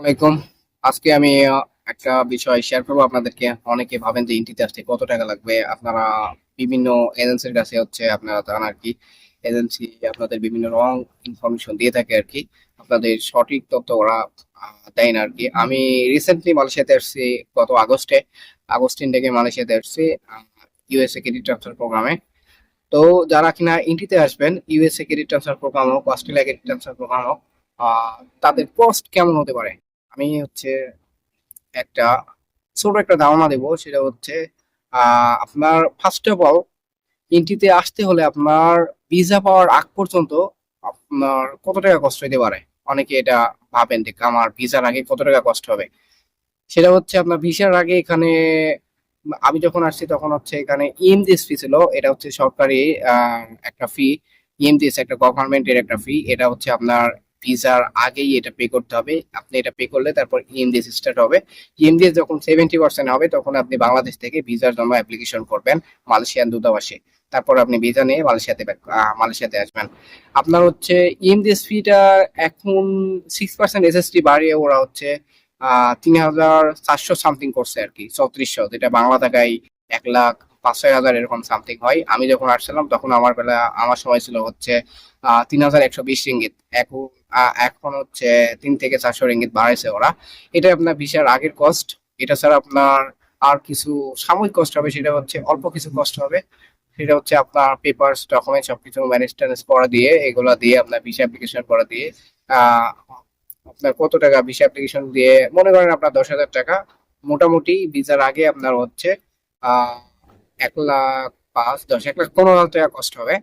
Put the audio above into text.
আলাইকুম আজকে আমি একটা বিষয় শেয়ার করব আপনাদেরকে। অনেকে ভাবেন যে ইন্টিতে আসতে কত টাকা লাগবে। আপনারা বিভিন্ন এজেন্সির কাছে হচ্ছে আপনারা জান আর কি এজেন্সি আপনাদের বিভিন্ন রং ইনফরমেশন দিয়ে থাকে আর কি। আপনাদের সঠিক তথ্য ওরা দেয় না আর কি। আমি রিসেন্টলি মালয়েশিয়াতে আসছি, গত আগস্টে। আগস্টিন থেকে মালয়েশিয়াতে আসছি ইউএসএ ক্রেডিট ট্রান্সফার প্রোগ্রামে তো যারা কিনা ইন্ডিতে আসবেন ইউএসএ ক্রেডিট ট্রান্সফার প্রোগ্রাম হোক অস্ট্রেলিয়া ক্রেডিট ট্রান্সফার প্রোগ্রাম হোক তাদের কস্ট কেমন হতে পারে? আমি হচ্ছে একটা ছোট একটা ধারণা দেবো, সেটা হচ্ছে আপনার ফার্স্ট অফ অল ইন্ডিতে আসতে হলে আপনার ভিসা পাওয়ার আগ পর্যন্ত আপনার কত টাকা কষ্ট হতে পারে? অনেকে এটা ভাবেন যে, আমার ভিসার আগে কত টাকা কষ্ট হবে? সেটা হচ্ছে আপনার ভিসার আগে এখানে, আমি যখন আসছি তখন হচ্ছে এখানে ইএমজিএস ফি ছিল, এটা হচ্ছে সরকারি একটা ফি ইএমজিএস একটা গভর্নমেন্টের একটা ফি এটা হচ্ছে আপনার ভিসার আগেই এটা পে করতে হবে। আপনি এটা পে করলে তারপর ইএমজিএস স্টার্ট হবে। ইএমজিএস যখন সেভেন্টি পার্সেন্ট হবে, তখন আপনি বাংলাদেশ থেকে ভিসার জন্য অ্যাপ্লিকেশন করবেন মালয়েশিয়ান দূতাবাসে। তারপর আপনি ভিসা নিয়ে মালয়েশিয়াতে মালয়েশিয়াতে আসবেন। আপনার হচ্ছে ইএমজিএস ফিটা এখন সিক্স পার্সেন্ট এসএসটি বাড়িয়ে ওরা হচ্ছে তিন হাজার চারশো সামথিং করছে আর কি, চৌত্রিশশো, যেটা বাংলা টাকায় এক লাখ পাঁচ ছয় হাজার এরকম সামথিং হয়। আমি যখন আসছিলাম, তখন আমার বেলা, আমার সময় ছিল হচ্ছে তিন হাজার একশো বিশ রিঙ্গিত। এখন হচ্ছে তিন থেকে চারশো রিঙ্গিত বাড়াইছে ওরা। এটা আপনার ভিসার আগের কস্ট এটা ছাড়া আপনার আর কিছু সাময়িক কষ্ট হবে, সেটা হচ্ছে অল্প কিছু কষ্ট হবে। সেটা হচ্ছে আপনার পেপারস ডকুমেন্ট সবকিছু ম্যানেজ ট্যানেজ করা দিয়ে, এগুলো দিয়ে আপনার ভিসা অ্যাপ্লিকেশন করা দিয়ে আপনার কত টাকা ভিসা অ্যাপ্লিকেশন দিয়ে, মনে করেন আপনার দশ হাজার টাকা। মোটামুটি ভিসার আগে আপনার হচ্ছে, আহ এক লাখ পাঁচ দশ এক লাখ পনেরো হাজার টাকা কষ্ট হবে।